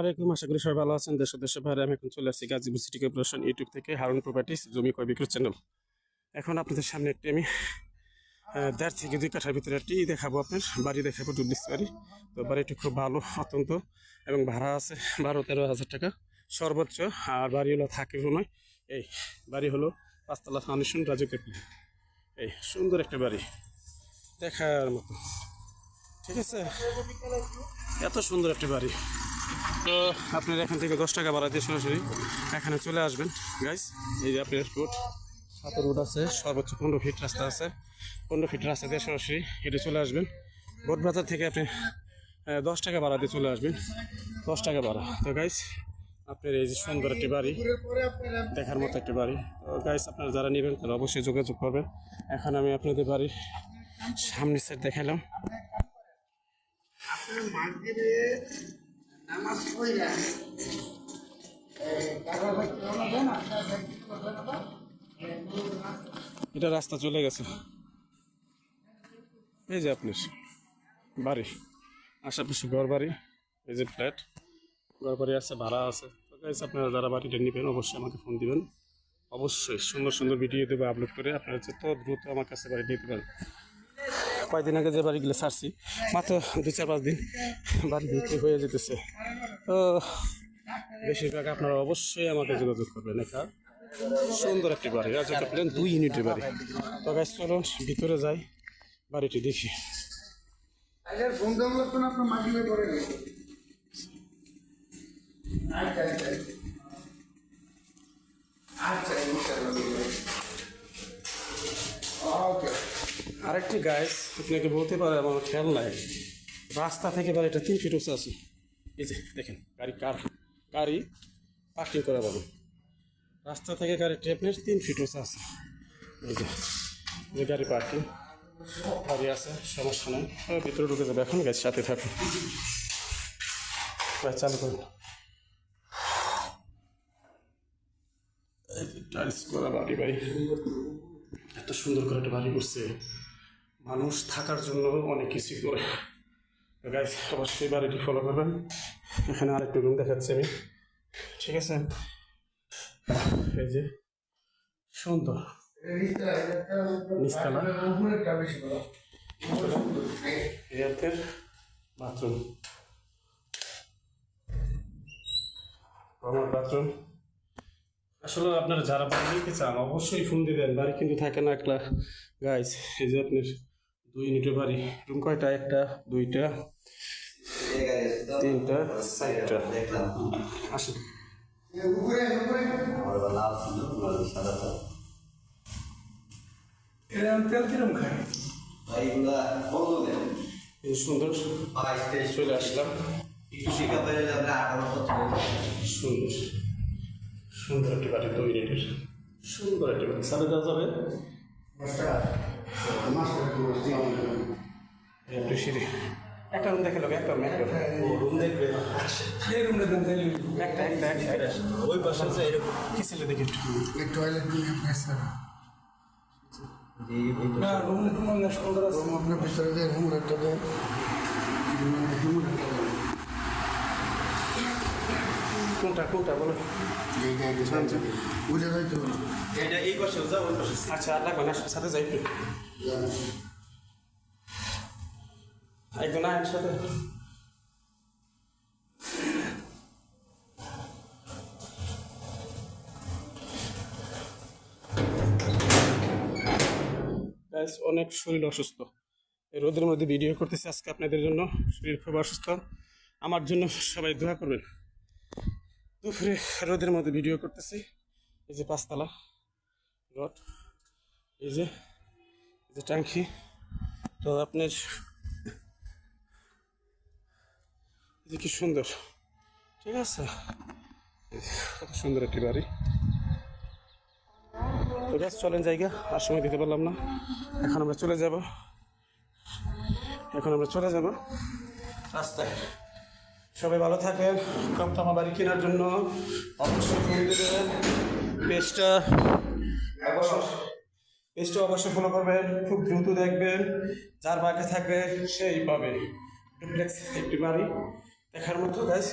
আলাইকুম। আশা করি সবাই ভালো আছেন। দেশ ও দেশের বাইরে আমি এখন চলে আসছি গাজীপুর সিটি কর্পোরেশন ইউটিউব থেকে হারুন প্রপার্টিস, জমি ক্রয় বিক্রয় চ্যানেল এখন আপনাদের সামনে একটি আমি দেড় থেকে দুই কাঠার ভিতরে একটি দেখাবো আপনার। বাড়ি দেখাবো ডুবলিস বাড়ি তো বাড়িটি খুব ভালো, অত্যন্ত, এবং ভাড়া আছে বারো তেরো হাজার টাকা। সর্বোচ্চ, আর বাড়ি হলো থাকে নয় এই বাড়ি হলো পাঁচতলা ফাউন্ডেশন, রাজু কেটলি এই সুন্দর একটা বাড়ি। দেখার মতো। ঠিক আছে? এত সুন্দর একটা বাড়ি। তো আপনার এখান থেকে দশ টাকা দিয়ে সরাসরি এখানে চলে আসবেন। গাইস এই যে আপনার রোড সাত রোড আছে, সর্বোচ্চ পনেরো ফিট রাস্তা আছে। পনেরো ফিট রাস্তা দিয়ে সরাসরি হেঁটে চলে আসবেন। বাজার থেকে আপনি দশ টাকা দিয়ে চলে আসবেন। দশ টাকা ভাড়া। তো গাইস আপনার এই যে সুন্দর একটি বাড়ি, দেখার মতো একটি বাড়ি। তো গাইস আপনারা যারা নেবেন তারা অবশ্যই যোগাযোগ করবেন। এখন আমি আপনাদের বাড়ির সামনের সাইড দেখালাম। এটা রাস্তা চলে গেছে। এই যে আপনি বাড়ি, আশেপাশে ঘর বাড়ি, এই যে ফ্ল্যাট ঘর বাড়ি আছে, ভাড়া আছে। আপনারা যারা বাড়িটা নেবেন, অবশ্যই আমাকে ফোন দিবেন। অবশ্যই সুন্দর সুন্দর ভিডিও দেবো আপলোড করে আপনারা যত দ্রুত আমার কাছে বাড়ি নিতে পারেন কয়েকদিন আগে যে বাড়িগুলো ছাড়ছি, মাত্র দু চার পাঁচ দিন বাড়ি বিক্রি হয়ে যেতেছে। তো বেশিরভাগ আপনারা অবশ্যই আমাকে যোগাযোগ করবেন একা সুন্দর একটি বাড়ি রাজা প্লেন দুই ইউনিটের বাড়ি। তো গাছ চলুন ভিতরে যাই, বাড়িটি দেখি। পড়ে গেছে আচ্ছা আরেকটি গাছ আপনাকে বলতে পারে আমার খেয়াল নাই। রাস্তা থেকে বাড়িটা তিন ফিট উঁচু আছে। এই যে, দেখেন, গাড়ি কার গাড়ি পার্কিং করা পাবো রাস্তা থেকে গাড়িটি আপনার তিন ফিট উঁচু আছে। এই যে গাড়ি পার্কিং গাড়ি আছে, সমস্যা নেই। তবে ভিতরে ঢুকে যাবে। এখন গাছ সাথে থাকুন। চালু করুন। টাইলস করা বাড়ি বাড়ি এত সুন্দর করে একটা বাড়ি করছে। মানুষ থাকার জন্য অনেক কিছুই করে। গাইজ অবশ্যই বাড়িটি ফলো করবেন। এখানে আরেকটু রুম দেখাচ্ছি আমি। ঠিক আছে? এই যে, সুন্দর। আমার বাথরুম আসলে আপনারা যারা বাড়ি নিতে চান, অবশ্যই ফোন দিবেন। বাড়ি কিন্তু থাকে না একলা। গাইজ এই যে আপনার দুই ইউনিটের বাড়ি। রুম কয়টা? একটা দুইটা তিনটা চারটা। আসেন। সুন্দর। চলে আসলাম। সুন্দর। সুন্দর একটি বাড়ি দুই ইউনিটের। সুন্দর একটি বাড়ি। সাড়ে দেওয়া যাবে? একটু একটা রুম দেখে লোক একটা রুম একটা রুম দেখবে সেই রুমটা দেন তেল একটা একটা একটা ওই পাশে আছে এরকম। কি ছেলে দেখি একটু। টয়লেট নিয়ে আপনার না রুম না সুন্দর আছে। রুম আপনার ভিতরে যে রুম একটা দেন। রুম একটা দেন। কোনটা কোনটা বলো। বুঝে যাইতে এটা এই পাশে যা ওই পাশে। আচ্ছা আর লাগবে না সাথে যাই। একটু একদম না একসাথে অনেক শরীর অসুস্থ। রোদের মধ্যে ভিডিও করতেছি আজকে আপনাদের জন্য। শরীর খুব অসুস্থ। আমার জন্য সবাই দোয়া করবেন। দুপুরে রোদের মধ্যে ভিডিও করতেছি। এই যে পাঁচতলা রড, এই যে এই যে ট্যাঙ্কি। তো আপনার এই যে কি সুন্দর। ঠিক আছে? কত সুন্দর একটি বাড়ি। গ্যাস চলেন জায়গা, আর সময় দিতে পারলাম না। এখন আমরা চলে যাব। এখন আমরা চলে যাব রাস্তায়। সবাই ভালো থাকেন। কমতামা বাড়ি কেনার জন্য অবশ্যই ফোন দেবেন। পেজটা পেজটা অবশ্যই ফলো করবেন, খুব দ্রুত দেখবেন। যার বাকি থাকবে, সেই পাবে। একটি বাড়ি। দেখার মতো গাছ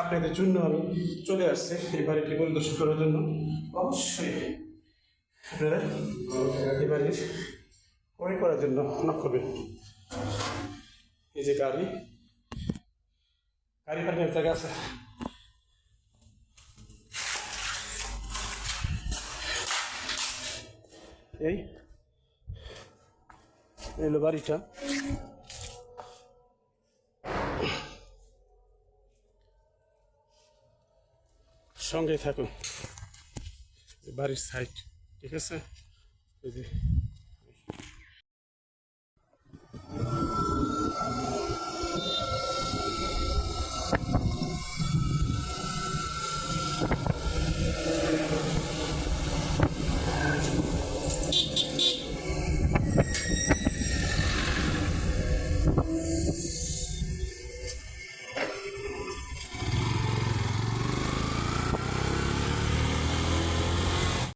আপনাদের জন্য আমি চলে আসছি এই বাড়িটি পরিদর্শন করার জন্য। অবশ্যই আপনারা এই বাড়ির করার জন্য নক করবেন। এই যে গাড়ি। গাড়ি পার্কিংয়ের জায়গা আছে এই এই বাড়িটা সঙ্গে থাকুন বাড়ির সাইড ঠিক আছে এই যে